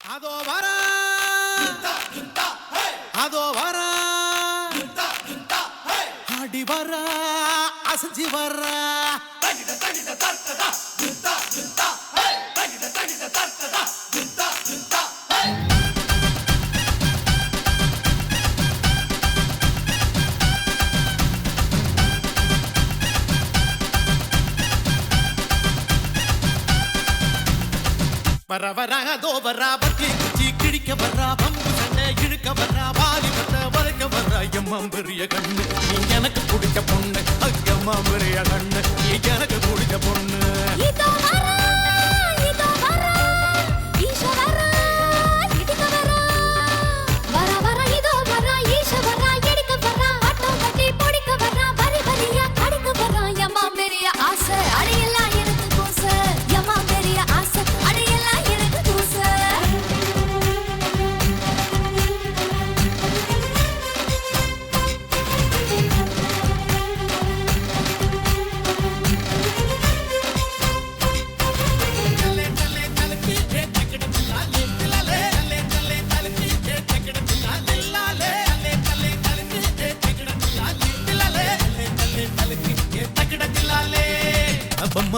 அதோ வர. அதோ வர. அடி வர அசைஞ்சு வர. வர வர அதோ வர பத்தி குச்சி கிழிக்க வர்றா பம்பு சண்டை இழுக்க வர்றா வாலி வந்த வளர்க்க வர்றா எம்மா பெரிய கண்ணு நீ எனக்கு பிடிச்ச பொண்ணு அக்கம்மா பெரிய கண்ணு. நீ எனக்கு பிடிச்ச பொண்ணு.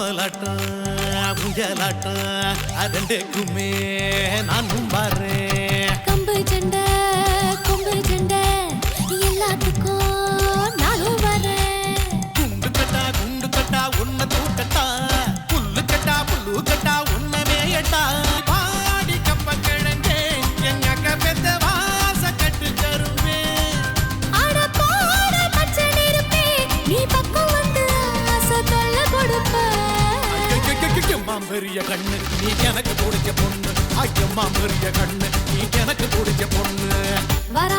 பொம்மலாட்டம் உயலாட்டம் அதண்டுக்குமே நான் பாறேன் பெரிய கண்ணு நீ எனக்கு பிடிச்ச பொண்ணு. ஐயம்மா பெரிய கண்ணு நீ எனக்கு பிடிச்ச பொண்ணு. வர